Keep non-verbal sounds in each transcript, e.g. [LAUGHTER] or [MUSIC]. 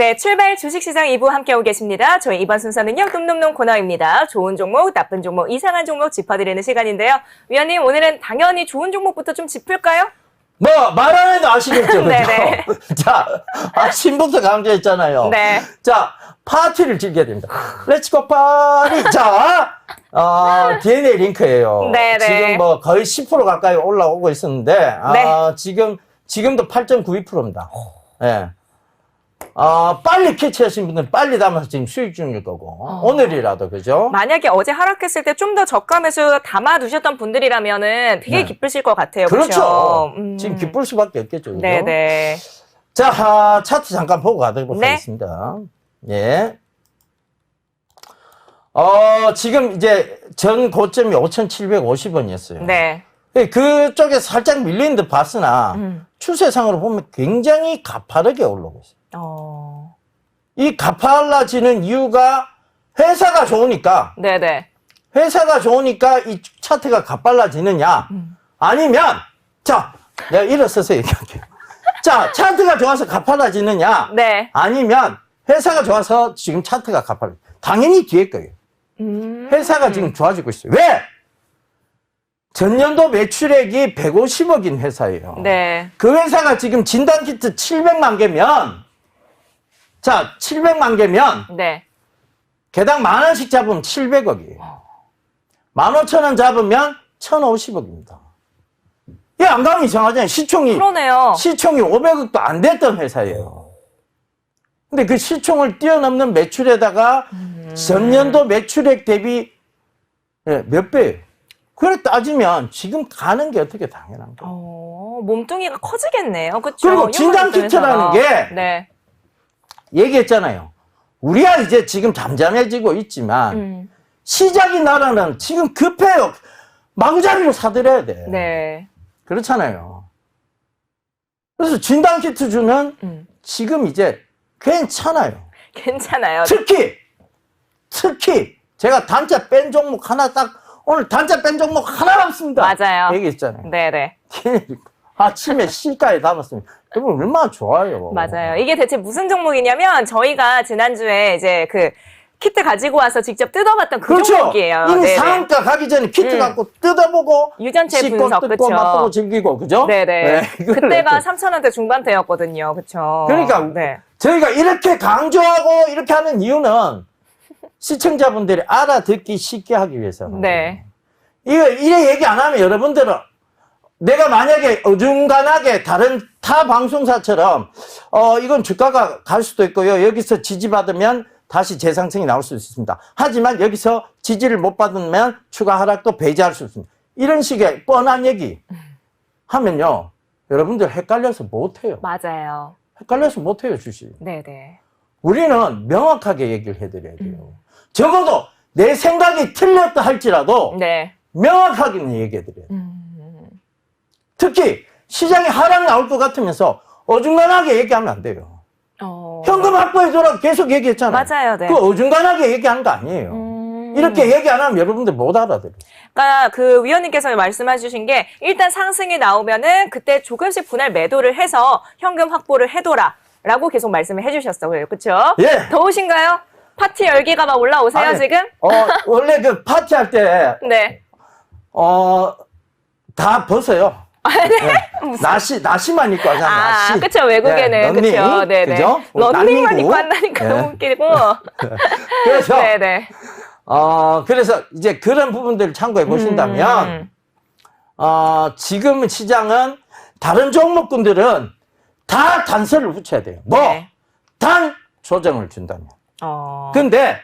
네, 출발 주식시장 2부 함께하고 계십니다. 저희 이번 순서는요, 놈놈놈 코너입니다. 좋은 종목, 나쁜 종목, 이상한 종목 짚어드리는 시간인데요. 위원님, 오늘은 당연히 좋은 종목부터 좀 짚을까요? 뭐 말 안 해도 아시겠죠, 네네. [LAUGHS] 그죠? [LAUGHS] 자, 아침부터 강조했잖아요. 네. 자, 파티를 즐겨야 됩니다. 렛츠고 파티. 자, 어, DNA 링크예요. 네네. 지금 뭐 거의 10% 가까이 올라오고 있었는데, 아, 지금 지금도 8.92%입니다. 예. 아, 빨리 캐치하신 분들은 빨리 담아서 지금 수익 중일 거고, 오늘이라도, 그죠? 만약에 어제 하락했을 때 좀 더 저가 매수 담아두셨던 분들이라면은 되게 네. 기쁘실 것 같아요. 그렇죠. 그렇죠? 음. 지금 기쁠 수밖에 없겠죠. 그죠? 네네. 자, 아, 차트 잠깐 보고 가도록 네. 하겠습니다. 예. 어, 지금 이제 전 고점이 5,750원이었어요. 네. 그쪽에 살짝 밀리는 듯 봤으나 음. 추세상으로 보면 굉장히 가파르게 올라오고 있어요. 어. 이 가팔라지는 이유가 회사가 좋으니까 네네. 회사가 좋으니까 이 차트가 가팔라지느냐 음. 아니면 자 내가 일어서서 얘기할게요. 자 차트가 좋아서 가팔라지느냐 네. 아니면 회사가 좋아서 지금 차트가 가팔라 당연히 뒤에 거예요. 음. 회사가 지금 좋아지고 있어요. 왜? 전년도 매출액이 150억인 회사예요. 네. 그 회사가 지금 진단키트 700만 개면 자 700만 개면 네. 개당 만 원씩 잡으면 700억이에요. 만 오천 원 잡으면 1,050억입니다. 이 안감이 이상하잖아요. 시총이 그러네요. 시총이 500억도 안 됐던 회사예요. 근데 그 시총을 뛰어넘는 매출에다가 음. 전년도 매출액 대비 예, 몇 배예요? 그래 따지면 지금 가는 게 어떻게 당연한 거예요. 어, 몸뚱이가 커지겠네요. 그쵸? 그리고 진단 키트라는 게 네. 얘기했잖아요. 우리야 이제 지금 잠잠해지고 있지만 음. 시작이 나라는 지금 급해요. 마구잡이로 사들여야 돼. 네. 그렇잖아요. 그래서 진단 키트 주면 음. 지금 이제 괜찮아요. 괜찮아요. 특히 특히 제가 단자 뺀 종목 하나 딱 오늘 단자 뺀 종목 하나 남습니다. 맞아요. 얘기했잖아요. 네네. [LAUGHS] 아침에 시가에 담았습니다. 여러분 얼마나 좋아요. 맞아요. 이게 대체 무슨 종목이냐면 저희가 지난주에 이제 그 키트 가지고 와서 직접 뜯어봤던 그 그렇죠. 종목이에요. 이미 네네. 상한가 가기 전에 키트 음. 갖고 뜯어보고 유전체 씻고 분석, 뜯고 그쵸? 맛보고 즐기고 그죠? 네네. 네, [LAUGHS] 그때가 했죠. 3,000원대 중반대였거든요. 그쵸? 그러니까 네. 저희가 이렇게 강조하고 이렇게 하는 이유는 시청자분들이 알아듣기 쉽게 하기 위해서는 네. 이거 이래 얘기 안 하면 여러분들은 내가 만약에 어중간하게 다른 타 방송사처럼 어 이건 주가가 갈 수도 있고요 여기서 지지받으면 다시 재상승이 나올 수 있습니다 하지만 여기서 지지를 못 받으면 추가 하락도 배제할 수 있습니다 이런 식의 뻔한 얘기 하면요 여러분들 헷갈려서 못해요 맞아요. 헷갈려서 못해요 주식 네네. 우리는 명확하게 얘기를 해드려야 돼요 적어도 내 생각이 틀렸다 할지라도 네. 명확하게는 얘기해드려요. 음. 특히 시장에 하락 나올 것 같으면서 어중간하게 얘기하면 안 돼요. 어. 현금 확보해줘라고 계속 얘기했잖아요. 맞아요. 네. 그 어중간하게 얘기하는 거 아니에요. 음. 이렇게 얘기 안 하면 여러분들 못 알아들어요. 그러니까 그 위원님께서 말씀해 주신 게 일단 상승이 나오면은 그때 조금씩 분할 매도를 해서 현금 확보를 해둬라. 라고 계속 말씀을 해주셨어요. 그쵸? 예. 더우신가요? 파티 열기가 막 올라오세요, 아니, 지금? 어, 원래 그 파티 할 때, [LAUGHS] 네. 어, 다 벗어요. 네. 나시, 나시만 입고 하잖아, 아, 나시. 그쵸, 외국에는. 네, 런닝, 그쵸, 네네. 그죠? 런닝만. 입고 한다니까 네. 너무 웃기고. [LAUGHS] 그래서, 네네. 어, 그래서 이제 그런 부분들을 참고해 보신다면, 음. 어, 지금 시장은 다른 종목군들은 다 단서를 붙여야 돼요. 뭐? 네. 단 조정을 준다면. 어. 근데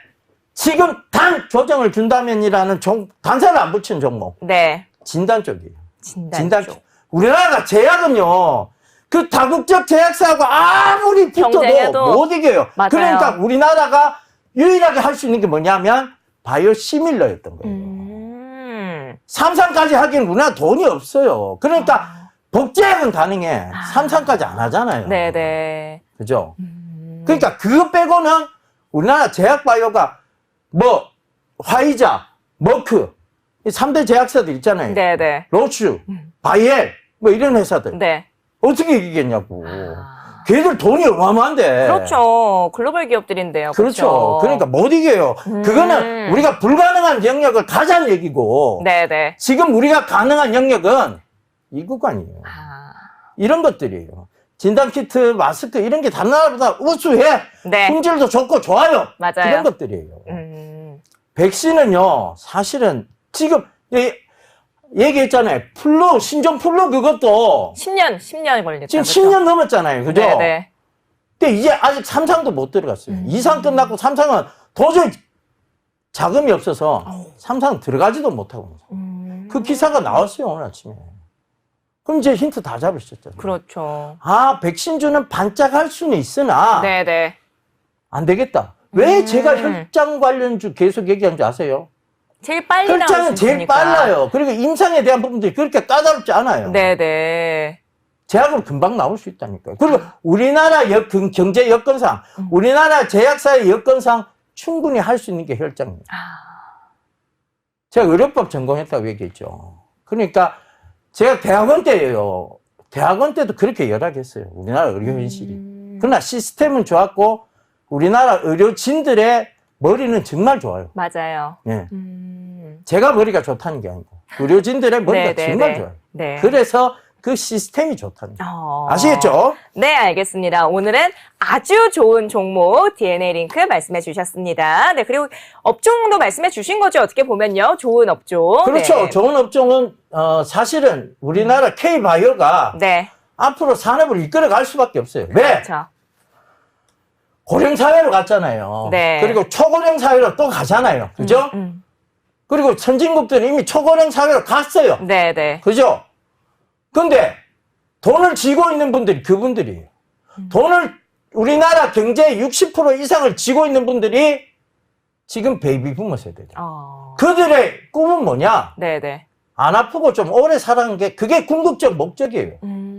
지금 단 조정을 준다면이라는 종, 단서를 안 붙인 종목. 네. 진단 쪽이에요. 진단. 진단 쪽. 쪽. 우리나라가 제약은요. 그 다국적 제약사하고 아무리 붙어도. 못 이겨요. 맞아요. 그러니까 우리나라가 유일하게 할 수 있는 게 뭐냐면 바이오 시밀러였던 거예요. 음. 삼상까지 하기엔 우리나라 돈이 없어요. 그러니까 복제약은 가능해. 삼상까지 안 하잖아요. 아. 네네. 그죠? 음. 그러니까 그거 빼고는 우리나라 제약 바이오가 뭐 화이자, 머크 이 3대 제약사들 있잖아요. 네네. 로슈, 바이엘 뭐 이런 회사들 네. 어떻게 이기겠냐고. 아. 걔들 돈이 어마어마한데. 그렇죠. 글로벌 기업들인데요. 그렇죠. 그러니까 못 이겨요. 음. 그거는 우리가 불가능한 영역을 가자는 얘기고 네네. 지금 우리가 가능한 영역은 이 구간이에요. 아, 이런 것들이에요. 진단 키트, 마스크 이런 게 다른 나라보다 우수해. 네. 품질도 좋고 좋아요. 맞아요. 이런 것들이에요. 음, 백신은요, 사실은 지금 예- 얘기했잖아요. 플루, 신종 플루 그것도 10년, 10년 걸렸다. 지금 그렇죠? 10년 넘었잖아요. 그죠? 네 네. 근데 이제 아직 3상도 못 들어갔어요. 음. 2상 끝났고 3상은 도저히 자금이 없어서 3상 들어가지도 못하고. 음, 그 기사가 나왔어요, 오늘 아침에. 그럼 이제 힌트 다 잡으셨잖아요. 그렇죠. 아, 백신주는 반짝할 수는 있으나 네 네. 안 되겠다. 왜 음. 제가 혈장 관련주 계속 얘기한 줄 아세요? 제일 빨리 나올 수 혈장은 제일 있으니까. 빨라요. 그리고 임상에 대한 부분들이 그렇게 까다롭지 않아요. 네네. 제약은 금방 나올 수 있다니까요. 그리고 우리나라 여- 경- 경제 여건상, 음. 우리나라 제약사의 여건상 충분히 할 수 있는 게 혈장입니다. 아, 제가 의료법 전공했다고 얘기했죠. 그러니까 제가 대학원 때예요. 대학원 때도 그렇게 열악했어요. 우리나라 의료 현실이. 음, 그러나 시스템은 좋았고 우리나라 의료진들의 머리는 정말 좋아요. 맞아요. 예. 음, 제가 머리가 좋다는 게 아니고 의료진들의 머리가 네네네. 정말 좋아요. 네. 그래서 그 시스템이 좋다는 거예요. 어. 아시겠죠? 네, 알겠습니다. 오늘은 아주 좋은 종목 DNA 링크 말씀해 주셨습니다. 네, 그리고 업종도 말씀해 주신 거죠. 어떻게 보면요. 좋은 업종. 그렇죠. 네. 좋은 업종은 어, 사실은 우리나라 K바이오가 네. 앞으로 산업을 이끌어 갈 수밖에 없어요. 왜? 그렇죠. 고령 사회로 갔잖아요. 네. 그리고 초고령 사회로 또 가잖아요. 그죠? 음, 그리고 선진국들은 이미 초고령 사회로 갔어요. 네, 네. 그죠? 근데 돈을 쥐고 있는 분들이 그분들이에요. 음. 돈을 우리나라 경제의 60% 이상을 쥐고 있는 분들이 지금 베이비 부머 세대죠. 어. 그들의 꿈은 뭐냐? 네, 네. 안 아프고 좀 오래 살아가는 게 그게 궁극적 목적이에요. 음.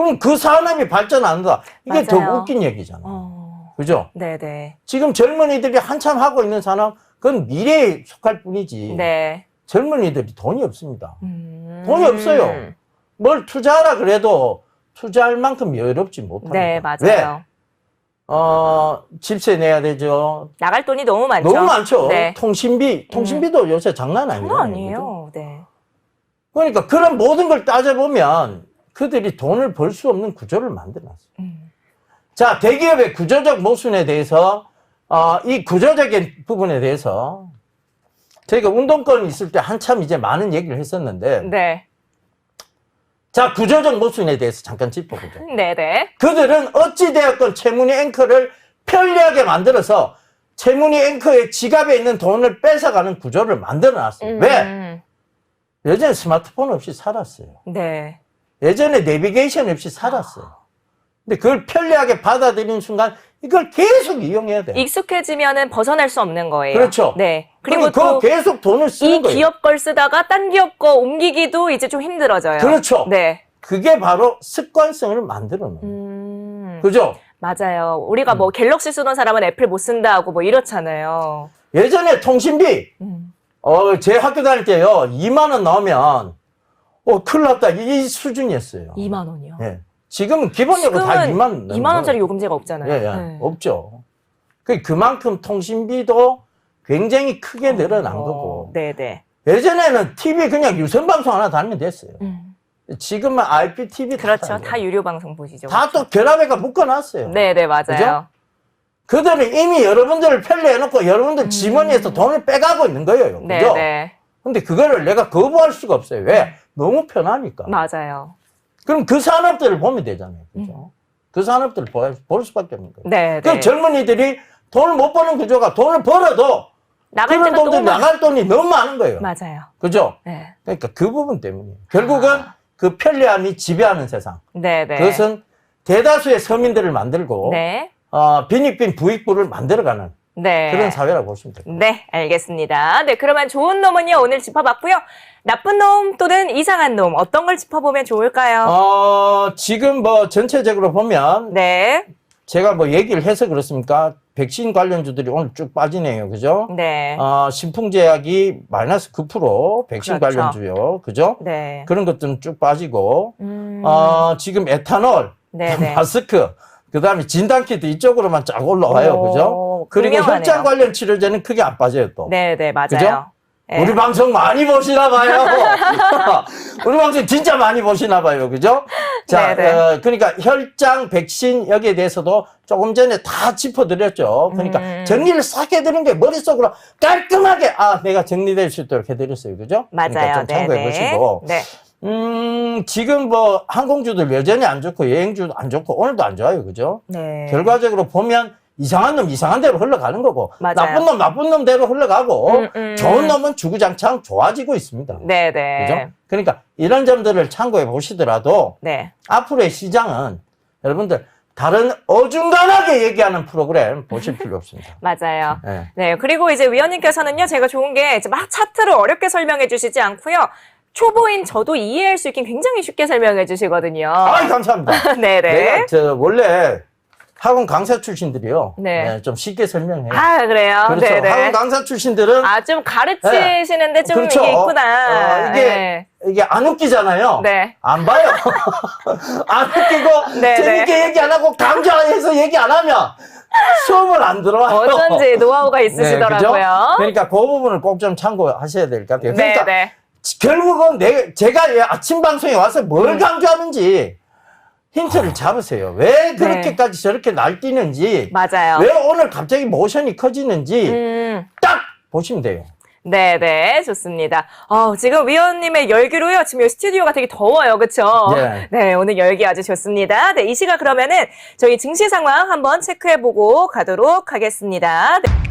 그럼 그 산업이 발전한다. 이게 더 맞아요. 웃긴 얘기잖아요. 어. 그죠? 네, 네. 지금 젊은이들이 한참 하고 있는 산업, 그건 미래에 속할 뿐이지. 네. 젊은이들이 돈이 없습니다. 음. 돈이 없어요. 뭘 투자하라 그래도 투자할 만큼 여유롭지 못합니다. 네, 맞아요. 왜? 어, 집세 내야 되죠. 나갈 돈이 너무 많죠. 너무 많죠. 네. 통신비, 통신비도 요새 장난 아니에요. 장난 아니에요. 네. 그러니까 그런 모든 걸 따져보면 그들이 돈을 벌 수 없는 구조를 만들어놨어요. 음. 자, 대기업의 구조적 모순에 대해서, 어, 이 구조적인 부분에 대해서 저희가 운동권 있을 때 한참 이제 많은 얘기를 했었는데, 네. 자, 구조적 모순에 대해서 잠깐 짚어보죠. [LAUGHS] 네, 네. 그들은 어찌되었건 채무니 앵커를 편리하게 만들어서 채무니 앵커의 지갑에 있는 돈을 뺏어가는 구조를 만들어 놨어요. 왜? 음. 예전에 스마트폰 없이 살았어요. 네. 예전에 내비게이션 없이 살았어요. 근데 그걸 편리하게 받아들이는 순간 이걸 계속 이용해야 돼요. 익숙해지면은 벗어날 수 없는 거예요. 그렇죠. 네. 그리고 또 계속 돈을 쓰는 이 거예요. 기업 걸 쓰다가 딴 기업 거 옮기기도 이제 좀 힘들어져요. 그렇죠. 네. 그게 바로 습관성을 만들어 놓은 거예요. 음, 그죠? 맞아요. 우리가 뭐 갤럭시 쓰던 사람은 애플 못 쓴다 하고 뭐 이렇잖아요. 예전에 통신비 음. 어, 제 학교 다닐 때요, 2만 원 나오면, 어, 큰일 났다. 이 수준이었어요. 2만 원이요. 예. 지금은 기본적으로 다 2만 2만 원짜리 요금제가 없잖아요. 예, 예. 네. 없죠. 그, 그만큼 통신비도 굉장히 크게 늘어난 어, 거고. 네, 네. 예전에는 TV 그냥 유선 방송 하나 달면 됐어요. 음. 지금은 IPTV 그렇죠. 다 유료 방송 보시죠. 다 또 결합해가 묶어놨어요. 네, 네, 맞아요. 그죠? 그들은 이미 여러분들을 편리해놓고 여러분들 지머니에서 돈을 빼가고 있는 거예요. 음. 네, 그죠? 네. 근데 그거를 내가 거부할 수가 없어요. 왜? 너무 편하니까. 맞아요. 그럼 그 산업들을 보면 되잖아요. 그죠? 그 산업들을 볼, 볼 수밖에 없는 거예요. 음. 네, 그 네. 젊은이들이 돈을 못 버는 구조가 돈을 벌어도 나갈 그런 많... 나갈 돈이 너무 많은 거예요. 맞아요. 그죠? 네. 그러니까 그 부분 때문이에요. 결국은 아. 그 편리함이 지배하는 세상. 네, 네. 그것은 대다수의 서민들을 만들고 네. 어, 빈익빈 부익부를 만들어가는 네. 그런 사회라고 보시면 돼요. 네, 알겠습니다. 네, 그러면 좋은 놈은요, 오늘 짚어봤고요. 나쁜 놈 또는 이상한 놈, 어떤 걸 짚어보면 좋을까요? 어, 지금 뭐 전체적으로 보면 네, 제가 뭐 얘기를 해서 그렇습니까? 백신 관련주들이 오늘 쭉 빠지네요. 그죠? 네, 어, 신풍제약이 마이너스 9% 백신 그렇죠. 관련주요. 그죠? 네. 그런 것들은 쭉 빠지고, 음, 어, 지금 에탄올, 네네. 마스크, 그 다음에 진단키트 이쪽으로만 쫙 올라와요. 오, 그죠? 그리고 분명하네요. 혈장 관련 치료제는 크게 안 빠져요, 또. 네 네, 맞아요. 그죠? 네. 우리 방송 많이 보시나 봐요. [LAUGHS] 우리 방송 진짜 많이 보시나 봐요. 그죠? 자, 네네. 어, 그러니까 혈장 백신 여기에 대해서도 조금 전에 다 짚어드렸죠. 그러니까 음. 정리를 싹 해드린 게 머릿속으로 깔끔하게 아, 내가 정리될 수 있도록 해드렸어요. 그죠? 맞아요. 그러니까 좀 참고해 보시고. 네. 음, 지금 뭐 항공주들 여전히 안 좋고 여행주도 안 좋고 오늘도 안 좋아요. 그죠? 네. 결과적으로 보면 이상한 놈 이상한 대로 흘러가는 거고 맞아요. 나쁜 놈 나쁜 놈대로 흘러가고 음, 음. 좋은 놈은 주구장창 좋아지고 있습니다. 네네. 그죠? 그러니까 이런 점들을 참고해 보시더라도 네. 앞으로의 시장은 여러분들 다른 어중간하게 얘기하는 프로그램 보실 필요 없습니다. [LAUGHS] 맞아요. 네. 네. 그리고 이제 위원님께서는요, 제가 좋은 게 막 차트를 어렵게 설명해 주시지 않고요. 초보인 저도 이해할 수 있게 굉장히 쉽게 설명해 주시거든요. 아이 감사합니다. 네네. [LAUGHS] 내가 저 원래 학원 강사 출신들이요. 네. 좀 쉽게 설명해요. 아, 그래요? 그렇죠. 네네. 학원 강사 출신들은 아, 좀 가르치시는데 좀 그렇죠. 이게 있구나. 어, 이게 네. 이게 안 웃기잖아요. 네. 안 봐요. [LAUGHS] 안 웃기고 네, 재밌게 얘기 안 하고 강좌에서 얘기 안 하면 수업을 안 들어와요. 어쩐지 노하우가 네, 있으시더라고요. 그죠? 그러니까 그 부분을 꼭 좀 참고하셔야 될 것 같아요. 네, 그러니까 네. 결국은 내, 제가 이 아침 방송에 와서 뭘 강조하는지 힌트를 잡으세요. 왜 그렇게까지 저렇게 날뛰는지, 네. 맞아요. 왜 오늘 갑자기 모션이 커지는지 음. 딱 보시면 돼요. 네 네, 좋습니다. 어, 지금 위원님의 열기로요. 지금 여기 스튜디오가 되게 더워요. 그쵸? 예. 네, 오늘 열기 아주 좋습니다. 네, 이 시간 그러면은 저희 증시 상황 한번 체크해보고 가도록 하겠습니다. 네.